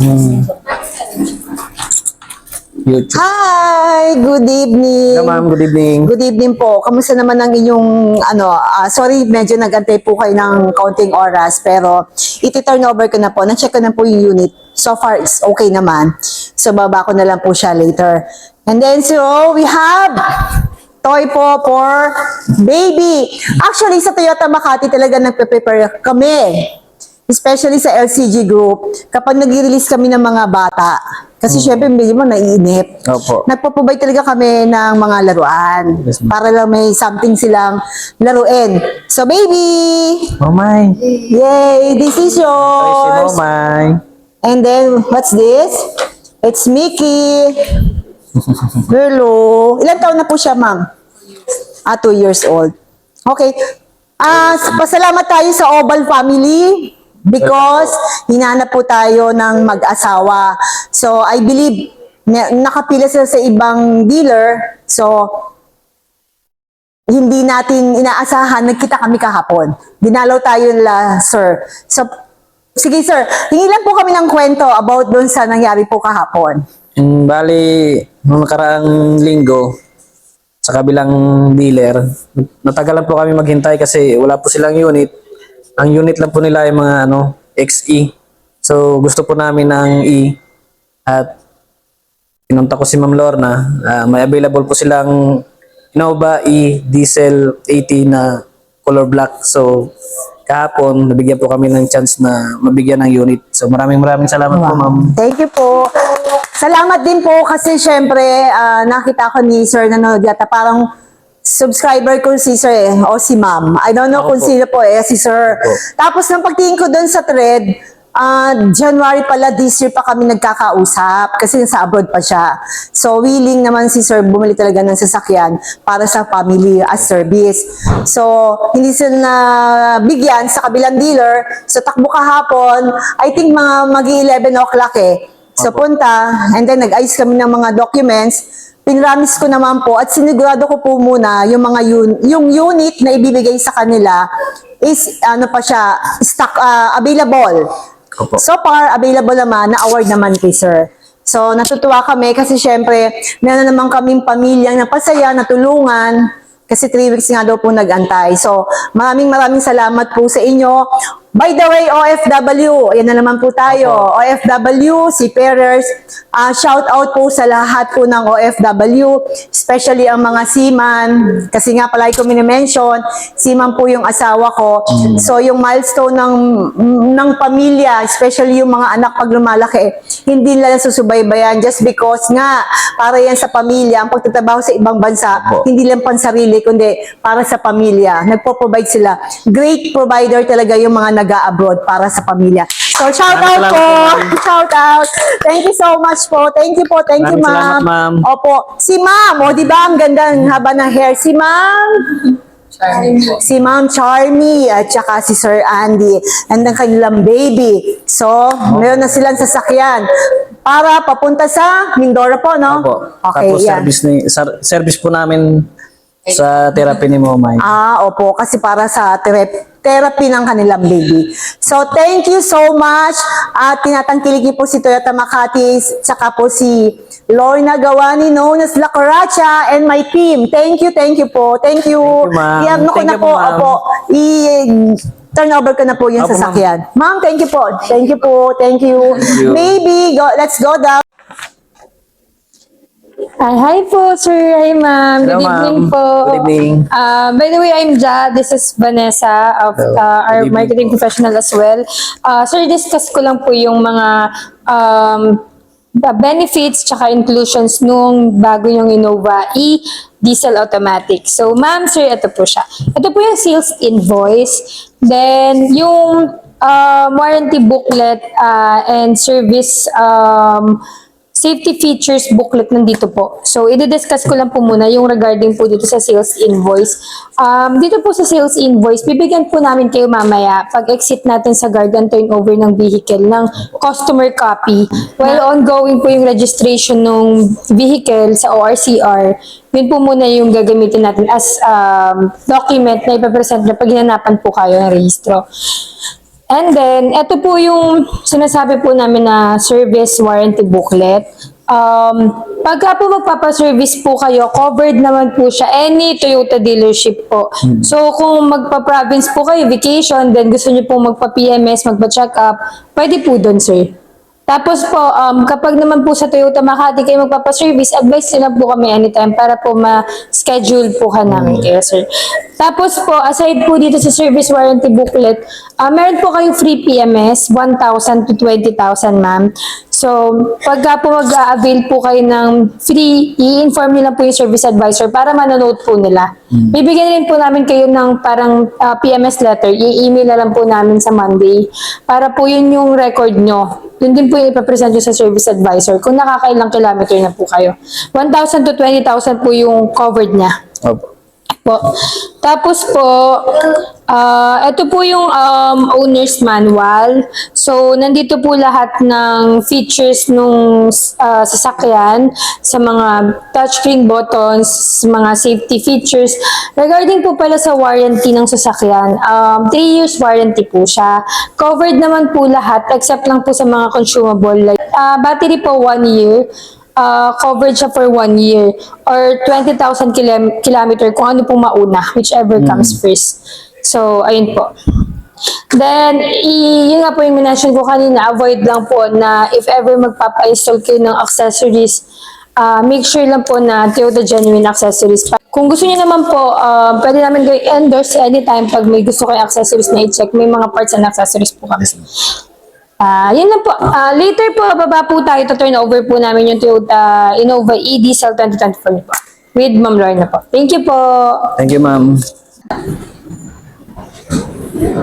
Hmm. YouTube. Hi! Good evening! Hello ma'am, good evening. Good evening po. Kamusta naman ang inyong, ano, ah, sorry, medyo nagantay po kayo ng kaunting oras, pero iti-turn over ko na po. Na-check ko na po yung unit. So far, it's okay naman. So, baba ko na lang po siya later. And then, so, we have toy po for baby. Actually, sa Toyota Makati talaga nagpe-prepare kami. Especially sa LCG group, kapag nag-release kami ng mga bata. Kasi syempre, medyo mo naiinip. Opo. Nagpo-provide talaga kami ng mga laruan. Yes, para lang may something silang laruin. So, baby! Oh my. Yay! This is Ay, si yours! Momay. And then, what's this? It's Mickey. Hello. Ilan taon na po siya, ma'am? Ah, two years old. Okay. Ah, pasalamat tayo sa Oval Family because hinanap po tayo ng mag-asawa. So, I believe na, nakapila sila sa ibang dealer. So, hindi natin inaasahan, nagkita kami kahapon. Dinalaw tayo la, sir. So, sige sir, hingi lang po kami ng kwento about doon sa nangyari po kahapon. Mm, bali, nung nakaraang linggo, sa kabilang dealer, natagalan po kami maghintay kasi wala po silang unit. Ang unit lang po nila ay mga ano, XE. So, gusto po namin ng E. At pinunta ko si Ma'am Lorna. ah, may available po silang Innova E Diesel 80 na color black. So, kahapon, nabigyan po kami ng chance na mabigyan ng unit. So, maraming maraming salamat po, Ma'am. Thank you po. Salamat din po kasi syempre ah, nakita ko ni Sir nanonood yata parang subscriber ko si Sir eh, o si Ma'am. I don't know Ako kung po. sino po eh, si Sir. Ako. Tapos nang pagtingin ko doon sa thread, ah, January pala this year pa kami nagkakausap kasi nasa abroad pa siya. So willing naman si Sir bumili talaga ng sasakyan para sa family as service. So hindi sila na bigyan sa kabilang dealer. So takbo kahapon, I think mga magi 11 o'clock eh. So punta, and then nag-ayos kami ng mga documents. Pinramis ko naman po at sinigurado ko po muna yung mga un- yung unit na ibibigay sa kanila is ano pa siya stock ah, available. Opo. So far available naman na award naman kay sir. So natutuwa kami kasi syempre meron naman kaming pamilyang napasaya, natulungan kasi three weeks nga daw po nag-antay. So, maraming maraming salamat po sa inyo. By the way, OFW, ayan na naman po tayo. OFW, seafarers, ah shout out po sa lahat po ng OFW, especially ang mga seaman. Kasi nga palagi ko minimension, seaman po yung asawa ko. So, yung milestone ng, ng pamilya, especially yung mga anak pag lumalaki, hindi nila susubaybayan just because nga, para yan sa pamilya, ang pagtatrabaho sa ibang bansa, Opo. hindi lang pansarili, kundi para sa pamilya. Nagpo-provide sila. Great provider talaga yung mga nag-abroad para sa pamilya. So, shout out po! Shout out! Thank you so much po. Thank you po. Thank you, ma'am. ma'am. Opo. Si ma'am, o di ba ang ganda ng haba ng hair? Si ma'am, si Ma'am Charmy at saka si Sir Andy and ang kanilang baby. So, meron na silang sasakyan para papunta sa Mindoro po, no? Opo. Okay, Tapos yan. service, ni, sar- service po namin sa therapy ni Momay. Ah, opo, kasi para sa therapy, therapy ng kanilang baby. So, thank you so much. At tinatangkilig niyo po si Toyota Makati, saka po si Lorna Gawani, known as La Coracha, and my team. Thank you, thank you po. Thank you. Thank you, ma'am. Ko Thank na you po, opo. I- turn over ko na po yung Opo, sasakyan. Ma'am, thank you po. Thank you po. Thank you. you. Maybe, go, let's go down. Hi, hi po, sir. Hi, ma'am. Hello, Good evening ma'am. po. Good evening. Uh, by the way, I'm Ja. This is Vanessa of Hello. uh, our Good evening marketing po. professional as well. Uh, sir, discuss ko lang po yung mga um, ba- benefits tsaka inclusions nung bago yung Innova E diesel automatic. So, ma'am, sir, ito po siya. Ito po yung sales invoice. Then, yung um, warranty booklet uh, and service um, safety features booklet nandito po. So, i-discuss ko lang po muna yung regarding po dito sa sales invoice. Um, dito po sa sales invoice, bibigyan po namin kayo mamaya pag exit natin sa guard and turnover ng vehicle ng customer copy. While ongoing po yung registration ng vehicle sa ORCR, yun po muna yung gagamitin natin as um, document na ipapresent na pag po kayo ng rehistro. And then, ito po yung sinasabi po namin na service warranty booklet. Um, pagka po magpapaservice po kayo, covered naman po siya any Toyota dealership po. So, kung magpa-province po kayo, vacation, then gusto niyo po magpa-PMS, magpa-check up, pwede po doon, sir. Tapos po, um, kapag naman po sa Toyota Makati kayo magpapaservice, advice nila po kami anytime para po ma-schedule po ka namin kayo, sir. Tapos po, aside po dito sa service warranty booklet, ah meron po kayong free PMS, 1,000 to 20,000, ma'am. So, pagka po mag-avail po kayo ng free, i-inform nila po yung service advisor para manonote po nila. Bibigyan rin po namin kayo ng parang ah, PMS letter, i-email na lang po namin sa Monday para po yun yung record nyo. Yun din po yung ipapresent nyo sa service advisor kung nakakailang kilometer na po kayo. 1,000 to 20,000 po yung covered niya Opo. po. Tapos po, ah ito po yung um, owner's manual. So, nandito po lahat ng features nung ah, sasakyan sa mga touchscreen buttons, mga safety features. Regarding po pala sa warranty ng sasakyan, um, 3 years warranty po siya. Covered naman po lahat except lang po sa mga consumable. Like, ah, battery po 1 year uh, coverage siya for one year or 20,000 kilo- kilometer kung ano pong mauna, whichever comes first. So, ayun po. Then, i- yun nga po yung minention ko kanina, avoid lang po na if ever magpapa-install kayo ng accessories, uh, make sure lang po na Toyota Genuine Accessories. Kung gusto niyo naman po, uh, pwede namin gawin endorse anytime pag may gusto kayo accessories na i-check. May mga parts and accessories po kami. Ah, yun lang po. Ah, later po, baba po tayo. To turn over po namin yung Toyota Innova E Diesel 2024 niyo po. With Ma'am Lorna po. Thank you po. Thank you, ma'am. Hello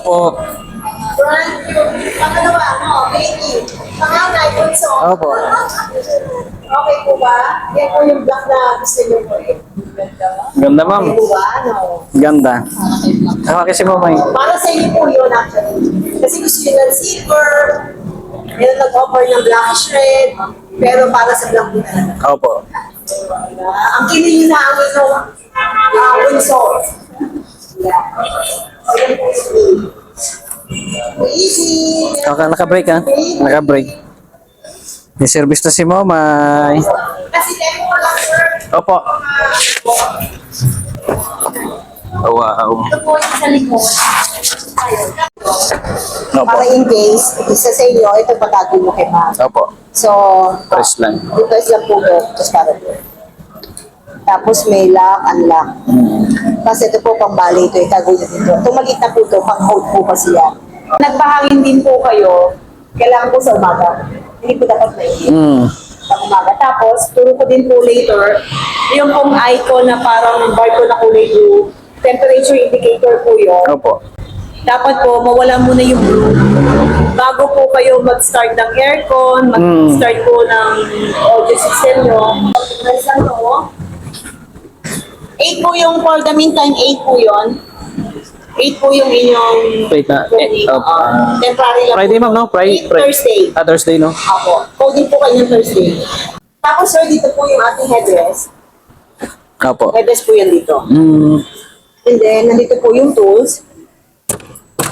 po. Pangalawa, no, baby. Panganay, bunso. Opo. Okay po ba? Yan po yung black na gusto niyo po eh. Ganda, ma'am. Okay po ba? No. Ganda. Ako kasi mamay. Para sa inyo po yun actually. Kasi gusto niyo ng silver, meron nag-offer ng blackish red, pero para sa black po talaga. Opo. Uh, ang kinin na ang ino, uh, po yung Easy. Okay, naka-break ha? Naka-break. May service na si Momay. Kasi tempo lang, sir. Opo. Wow. Ito po yung sa likod. Ayun. Opo. Para in case, isa sa inyo, ito patago mo kay ma'am. Opo. So, Press lang. dito lang po ito, tapos para po. Tapos may lock, unlock. Kasi ito po pang bali ito, itago nyo dito. Maliit na po ito, pang hold po kasi yan. Nagpahangin din po kayo, kailangan po sa umaga. Hindi po dapat mainit Hmm. sa umaga. Tapos, turo ko din po later, yung pong icon na parang barcode na kulay blue, temperature indicator po yun. Opo. Dapat po mawala muna yung blue bago po kayo mag-start ng aircon, mag-start po ng audio system nyo. Press lang to. 8 po yung for the meantime, 8 po yun. 8 po yung inyong Wait na. Eh, coding. oh, Ah, temporary lang Friday, po. ma'am, no? Friday. Eight Thursday. Ah, Thursday, no? Ako. Coding po kayo ng Thursday. Tapos sir, dito po yung ating headrest. Opo. Headrest po yan dito. Hmm. And then, nandito po yung tools.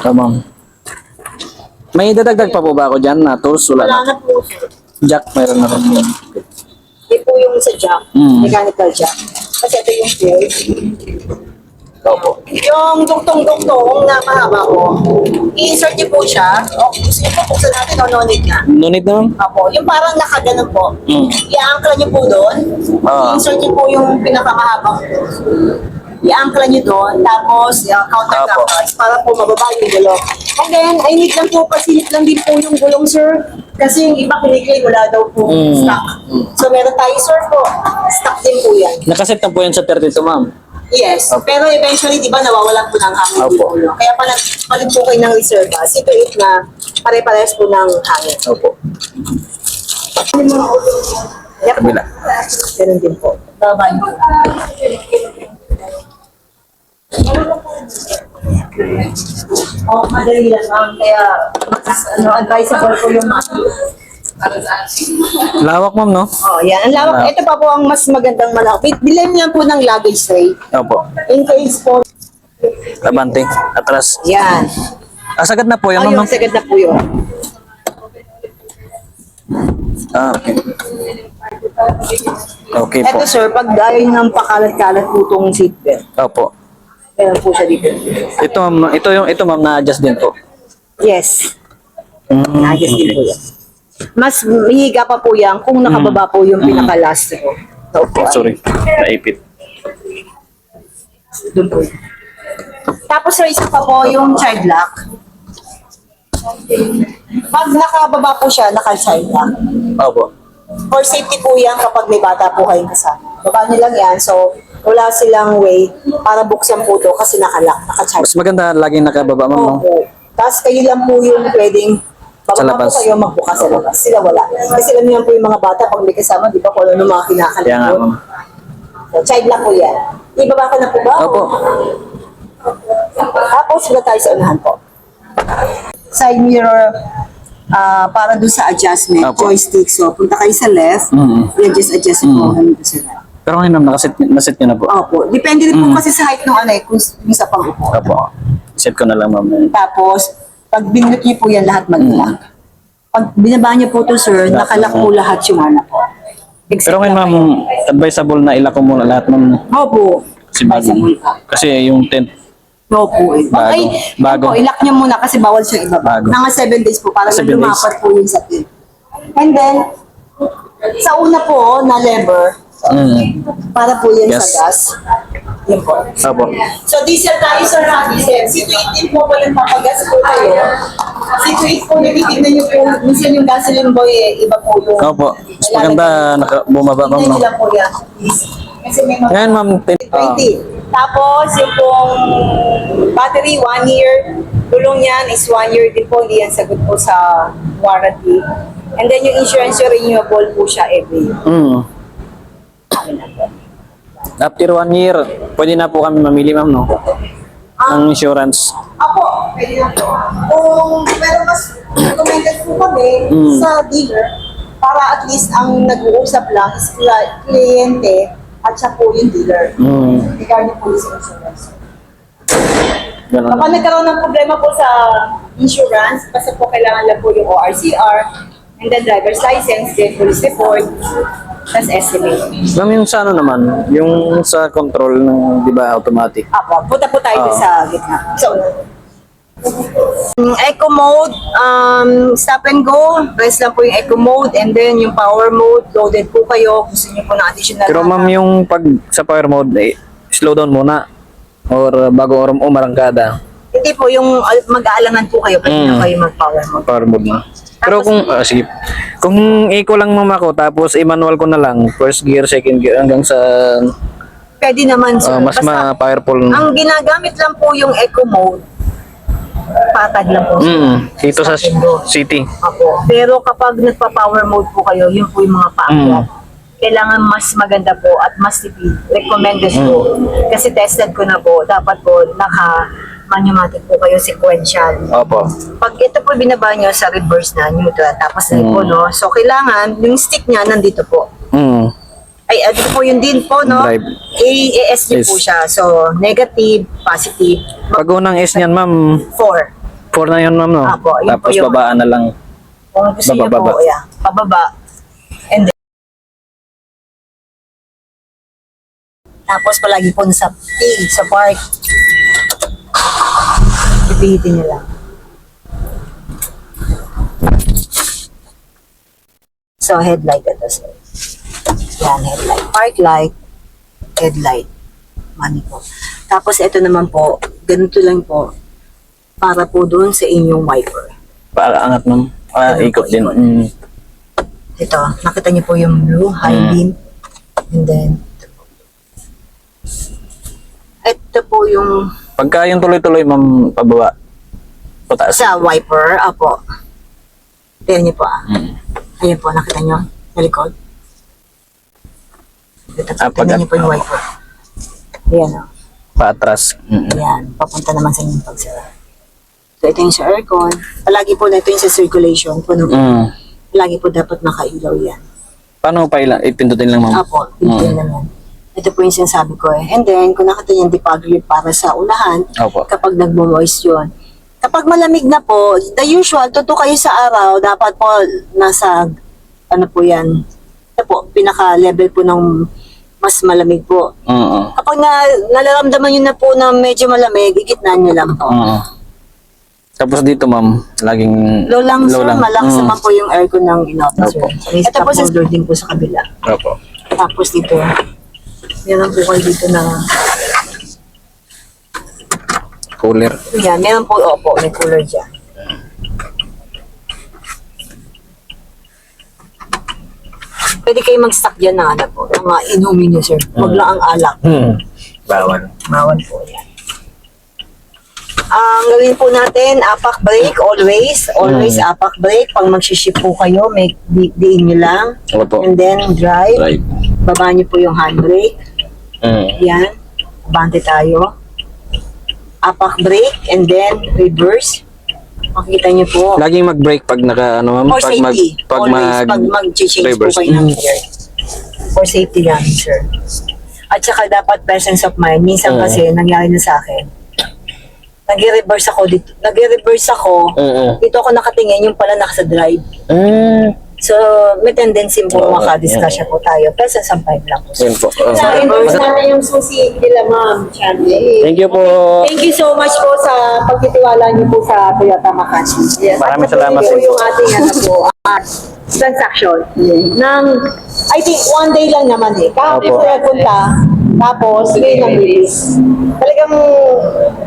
Tamam. May dadagdag pa po ba ako dyan na tools? Wala Wala na. na po sir. Jack, mayroon na rin. Ito po yung sa jack, Mm. mechanical jack. Kasi ito yung field. Opo. Yung duktong-duktong na mahaba ko, i-insert niyo po siya. O, gusto niyo po buksan natin o no need na. No need na, ma'am? Apo, yung parang nakaganon po. Mm. I-angkla niyo po doon. Ah. I-insert niyo po yung pinakamahabang i-angkla niyo doon, tapos yung counter Apo. numbers para po mababa yung gulong. And then, I need lang po, pasilip lang din po yung gulong, sir. Kasi yung iba kiniklaim, wala daw po Mm. stock. So, meron tayo, sir, po. Stock din po yan. Nakaset na po yan sa 32, ma'am. Yes, Opo. pero eventually, di ba, nawawalan po ng hangin Opo. yung ulo. Kaya pala, palit po kayo ng reserva. Sito it na pare-parehas po ng hangin. Opo. Yep. Kabila. Ganun din po. Bye-bye. Oh, madali lang ma'am. Kaya, mas, ano, advisable po yung mga Lawak, ma'am, no? Oh, yan. Ang lawak. Lawak. Ito pa po ang mas magandang malaki. Bilhin niyan po ng luggage tray. Opo. In case po. Abante. Atras. Yan. Ah, sagad na po yan, Ayun, ma'am, no? sagad na po yun. Ah, okay. Okay po. Ito sir, pag ayaw ng pakalat-kalat po itong seatbelt. Opo. Meron po siya dito. Ito, ma'am, ito yung, ito, ma'am, na-adjust din po. Yes. Mm, Ayos din po yan. Mas mahiga pa po yan kung nakababa po yung pinaka-last row. So, po, Sorry. Naipit. Doon po. yun. Tapos sir, isa pa po yung child lock. Pag nakababa po siya, naka-child lock. Opo. For safety po yan kapag may bata po kayong kasama. Baba niyo lang yan, so wala silang way para buksan po to kasi nakalock, naka-child Mas maganda laging nakababa, ma'am, no? Opo. Tapos kayo lang po yung pwedeng Sa bababa labas. po kayo magbukas sa labas. Sila wala. Kasi alam niyo po yung mga bata pag may kasama, di ba kung ano yung mga Kaya nga, doon. ma'am. So, child lock po yan. Ibaba ko na po ba? Opo. Tapos wala tayo sa unahan po. Side mirror ah para doon sa adjustment, Opo. joystick. So, punta kayo sa left, Mhm. i-adjust, adjust po mm. sa left. Pero ngayon, ma'am, nakaset, naset niyo na po. Opo. Depende rin po Mm. kasi sa height ng eh, kung kung sa pag-upo. Opo. Set ko na lang, ma'am. Tapos, pag binlock niyo po yan, lahat mag-lock. Mm. Pag binaba niyo po to sir, Lock nakalock na. po lahat yung po. Except Pero ngayon, ma'am, advisable na ilako muna lahat, ma'am. Opo. Kasi bago. Advisable. Kasi yung tent, Opo. eh. Bago. Ay, Bago. Opo, ilock niyo muna kasi bawal siyang ibaba. Bago. Mga 7 days po para Seven lumapat po yun sa tent. And then, sa una po na lever, mm. para po yan Yes. sa gas. Yun po. Opo. So, diesel tayo ha, diesel. Situate po pa lang papagas po kayo. Situate po, natitignan niyo po, minsan yung gasoline boy, eh, iba po yung... Opo. Mas maganda naka, bumaba, ma'am, Tignan lang po yan. Kasi may mga... Ngayon, ma'am, tent, ah, 20. Tapos, yung pong battery, one year. Tulong yan is one year din po. Hindi yan sagot po sa warranty. And then, yung insurance yung renewable po siya every year. mm. After one year, pwede na po kami mamili, ma'am, no? Ang insurance. Ako, pwede na po. Kung, pero mas recommended po kami Mm. sa dealer para at least ang nag-uusap lang is kli- kliyente at siya po yung dealer. Mm. Regarding po sa insurance. Ganun. Kapag nagkaroon ng problema po sa insurance, basta po kailangan lang po yung ORCR, and then driver's license, then police report, tas estimate. Ma'am, yung sa ano naman, yung sa control ng, di ba, automatic. Apo, punta po tayo Oo. sa gitna. So, Mm, eco mode, um, stop and go, press lang po yung eco mode, and then yung power mode, loaded po kayo, gusto niyo po ng additional Pero ma'am, yung pag sa power mode, eh, slow down muna. Or uh, bago or umarangkada, Hindi po, yung al- mag-aalangan po kayo, na Mm. kayo mag-power mode. power mode na. Pero kung, ah, sige, kung eco lang ma'am ako, tapos i-manual ko na lang, first gear, second gear, hanggang sa Pwede naman, sir. ah, mas Basta, ma-powerful. ang ginagamit lang po yung eco mode, patag lang po. Mm, dito sa city. Apo. Pero kapag nagpa-power mode po kayo, yun po yung mga paakyat. Mm. Kailangan mas maganda po at mas tipid. Recommended po. Mm. Kasi tested ko na po. Dapat po naka manumatic po kayo sequential. Opo. Pag ito po binaba nyo sa reverse na neutral, tapos na po, Mm. no? So, kailangan, yung stick niya nandito po. Mm. Ay, ah, dito po yun din po, no? Drive. AAS din Yes. po siya. So, negative, positive, Pag unang S niyan ma'am, 4. 4 na yun ma'am, no? Apo, yun po Tapos babaan na lang. Kung gusto niyo Bababa. po, yeah, pababa. And then, tapos palagi po sa pig, sa park. Ipihitin niyo lang. So, headlight ito, sir. Yan, headlight. Park light, headlight. Money po. Tapos, ito naman po, ganito lang po, para po doon sa inyong wiper. Para angat ma'am. Ah, Ganun ikot po, din. ikot. Mm. Ito, nakita niyo po yung blue, high Mm. beam. And then, ito po. Ito po yung Pagka yung tuloy-tuloy ma'am, pababa. Pataas. sa wiper, apo. Tignan niyo po ah. Mm. Ayan po, nakita niyo sa likod. Ah, pag- tignan niyo po yung wiper. Ayan o. Paatras. Mm. Ayan, papunta naman sa inyong pagsara. So, ito yung sa aircon. Palagi po na ito yung sa circulation. Puno. Mm. lagi po dapat nakailaw yan. Paano pa ilang? Ipindutin lang, ma'am. Apo, pintil Mm. naman. Ito po yung sinasabi ko eh. And then, kung nakita yung depugger para sa unahan, Opo. kapag nagmo-moist yun. Kapag malamig na po, the usual, tuto kayo sa araw, dapat po nasa, ano po yan, ito po, pinaka-level po ng mas malamig po. Oo. Kapag na, nalaramdaman nyo na po na medyo malamig, igitnan nyo lang po. Oo. Tapos dito, ma'am, laging... Low lang, sir, malakas Mm. naman po yung aircon ng Innova, sir. Opo. Ito po sa din po sa kabila. Opo. Tapos dito, meron po kayo dito na, Cooler. yan, meron po, opo, may cooler dyan. Pwede kayo mag-stock dyan ng ano po, ng mga inumin nyo, sir. Huwag lang ang alak. Hmm. Bawal. Bawal po yan. Ang gawin po natin, apak brake, always. Always Mm. apak brake. Pag mag-ship po kayo, may di diin nyo lang. Opo. And then, drive. Right. Baba nyo po yung handbrake. Mm. Yan. Abante tayo. Apak brake and then reverse. Makikita nyo po. Laging mag-brake pag naka, ano, ma'am? For Pag mag... safety. Pag Always mag... pag mag-change po reverse. kayo ng Mm. gear. For safety lang, sir. At saka dapat presence of mind. Minsan Mm. kasi nangyari na sa akin. Nag-reverse ako dito. Nag-reverse ako. Oo. Dito ako nakatingin, yung pala nasa drive. Mm. So, may tendency po Oo, makadiscussion po tayo. Presence of mind lang po. Yun po. Uh, Na-endorse natin yung susi nila, ma'am. Thank you po. Thank you so much po sa pagtitiwala niyo po sa Toyota Makati. Yes. Maraming At salamat po yung ating ano po, ah, transaction. Nang, I think one day lang naman eh. Kahapon Opo. ko nagpunta, tapos ngayon ang release. Talagang,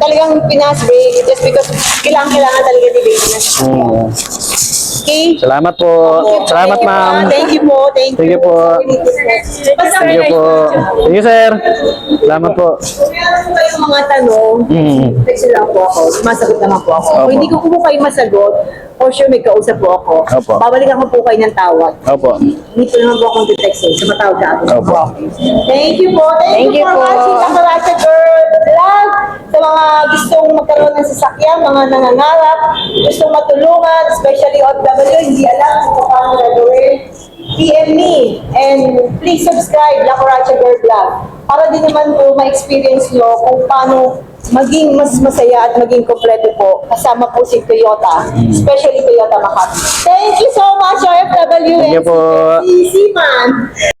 talagang pinas break just because kailangan kailangan talaga ni baby na siya. Mm. Okay? Salamat po. Salamat, Thank you, ma'am. Thank you po. Thank you. Thank you po. Thank you po. Thank you, sir. Salamat po. Kung meron po kayong mga tanong, Mm. text lang po ako. Masagot naman po ako. Opo. Kung hindi ko po kayo masagot, for sure may kausap po ako. Opo. Babalikan ko po kayo ng tawag. Opo. Hindi po naman po akong text eh. So matawag ka ako. Opo. Thank you po. Thank, Thank you, you for po. watching Kakarasa Girl Vlog. Mga gustong magkaroon ng sasakyan, mga nangangarap, gustong matulungan, especially OFW, hindi alam kung paano gagawin. PM me and please subscribe La Coracha Girl Vlog para din naman po ma-experience nyo kung paano maging mas masaya at maging kompleto po kasama po si Toyota, especially Toyota Makati. Thank you so much, OFW. Thank you po. Easy man.